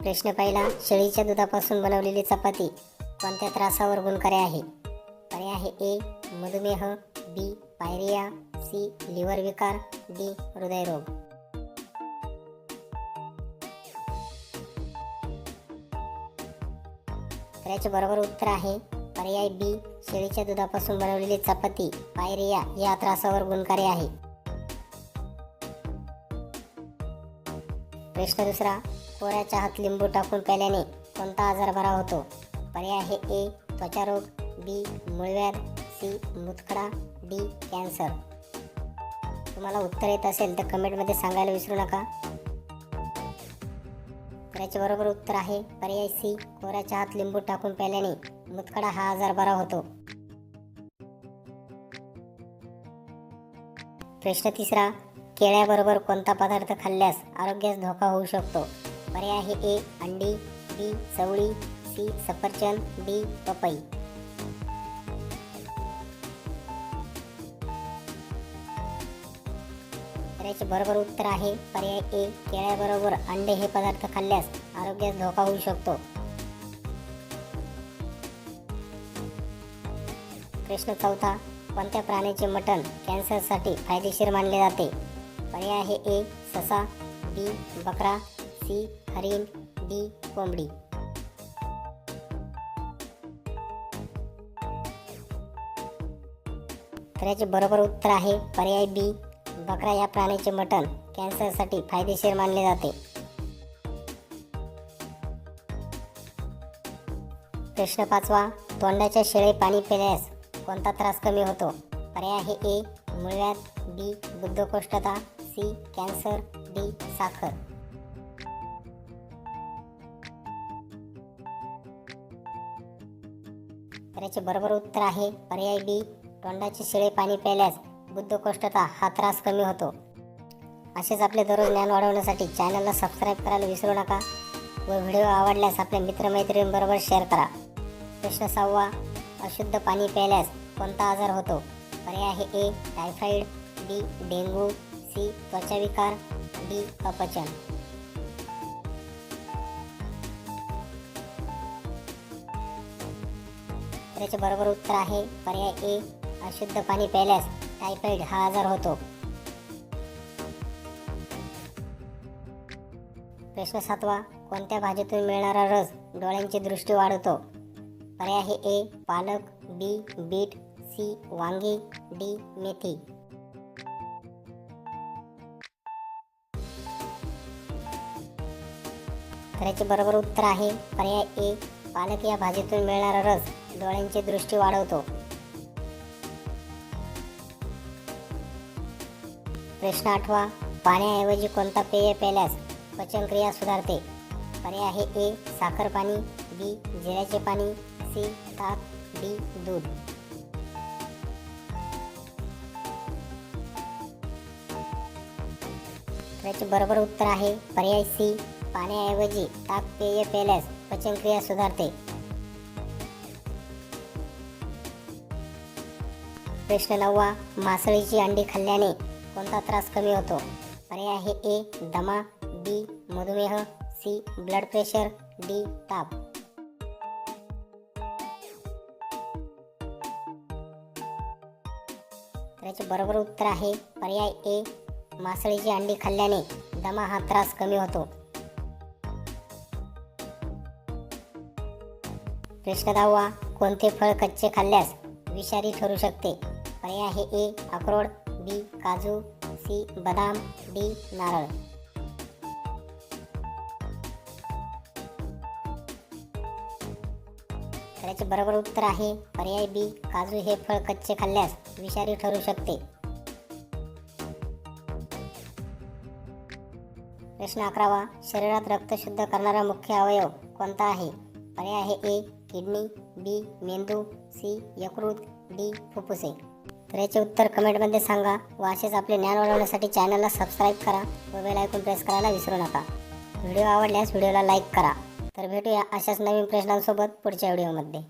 प्रश्न पहिला शेळीच्या दुधापासून बनवलेली चपाती कोणत्या त्रासावर गुणकारी आहे. पर्याय आहे ए मधुमेह बी पायरिया सी लिव्हर विकार डी हृदयरोग. याचे बरोबर उत्तर आहे पर्याय बी शेळीच्या दुधापासून बनवलेली चपाती पायरिया या त्रासावर गुणकारी आहे. प्रश्न दुसरा कोऱ्या चहात लिंबू टाकून प्याल्याने कोणता आजार बरा होतो? पर्याय आहे ए त्वचारोग बी मूळव्याध सी मुतखडा डी कॅन्सर. तुम्हाला उत्तर येत असेल तर कमेंटमध्ये सांगायला विसरू नका. तर याचे बरोबर उत्तर आहे पर्याय सी कोऱ्या चहात लिंबू टाकून प्याल्याने मुतखडा हा आजार बरा होतो. प्रश्न तिसरा केळ्याबरोबर कोणता पदार्थ खाल्ल्यास आरोग्यास धोका होऊ शकतो. पर्याय आहे ए अंडी बी चवळी सी सफरचंद डी पपई. याचे बरोबर उत्तर आहे पर्याय ए केळ्याबरोबर अंडे हे पदार्थ खाल्ल्यास आरोग्यास धोका होऊ शकतो. प्रश्न चौथा कोणत्या प्राण्याचे मटण कॅन्सरसाठी फायदेशीर मानले जाते? पर्याय आहे ए ससा बी बकरा सी हरिण डी कोंबडी. तर याचे बरोबर उत्तर आहे पर्याय बी बकरा या प्राण्याचे मटण. कॅन्सरसाठी फायदेशीर मानले जाते. प्रश्न पाचवा तोंडाच्या शेळे पाणी पिल्यास कोणता त्रास कमी होतो? पर्याय आहे ए मूळव्याध बी बुद्धकोष्ठता सी कॅन्सर डी साखर. तर याचे बरोबर उत्तर आहे पर्याय बी तोंडाचे शिळे पाणी प्यायल्यास बुद्धकोष्ठता हा त्रास कमी होतो. असेच आपले दररोज ज्ञान वाढवण्यासाठी चॅनलला सबस्क्राईब करायला विसरू नका व व्हिडिओ आवडल्यास आपल्या मित्रमैत्रिणींबरोबर शेअर करा. प्रश्न सहावा अशुद्ध पाणी प्यायल्यास कोणता आजार होतो? पर्याय आहे A typhoid B dengue C त्वचाविकार D अपचन. त्याचे बरोबर उत्तर आहे पर्याय ए अशुद्ध पाणी प्यायल्यास टायफॉइड हा आजार होतो. प्रश्न सातवा कोणत्या भाजीतून मिळणारा रस डोळ्यांची दृष्टी वाढवतो? पर्याय आहे ए पालक बी बीट सी वांगी डी मेथी. तर बरोबर उत्तर आहे. पर्याय ए पालक या भाजीतून मिळणारा रस डोळ्यांची दृष्टी वाढवतो. प्रश्न आठवा पाण्याऐवजी कोणता पेय प्यायल्यास पचनक्रिया सुधारते? पर्याय आहे ए साखर पाणी बी जिऱ्याचे पाणी सी ताक डी दूध. त्याचे बरोबर उत्तर आहे पर्याय सी पाण्याऐवजी ताक पेय पेल्यास पचनक्रिया सुधारते. प्रश्न नववा मासळीची अंडी खाल्ल्याने कोणता त्रास कमी होतो? पर्याय आहे ए दमा बी मधुमेह सी ब्लड प्रेशर डी ताप. त्याचे बरोबर उत्तर आहे पर्याय ए मासळीची अंडी खाल्ल्याने दमा हा त्रास कमी होतो. प्रश्न दहावा कोणते फळ कच्चे खाल्ल्यास विषारी ठरू शकते? पर्याय आहे ए अक्रोड बी काजू सी बदाम डी नारळ. त्याचे बरोबर उत्तर आहे. पर्याय बी काजू हे फळ कच्चे खाल्ल्यास विषारी ठरू शकते. प्रश्न अकरावा. शरीरात रक्त शुद्ध करणारा मुख्य अवयव कोणता आहे? पर्याय आहे ए किडनी बी मेंदू सी यकृत डी फुफ्फुसे. तर याचे उत्तर कमेंटमध्ये सांगा व असेच आपले ज्ञान वाढवण्यासाठी चॅनलला सबस्क्राईब करा व बेल ऐकून प्रेस करायला विसरू नका. व्हिडिओ आवडल्यास व्हिडिओला लाईक करा. तर भेटूया अशाच नवीन प्रश्नांसोबत पुढच्या व्हिडिओमध्ये.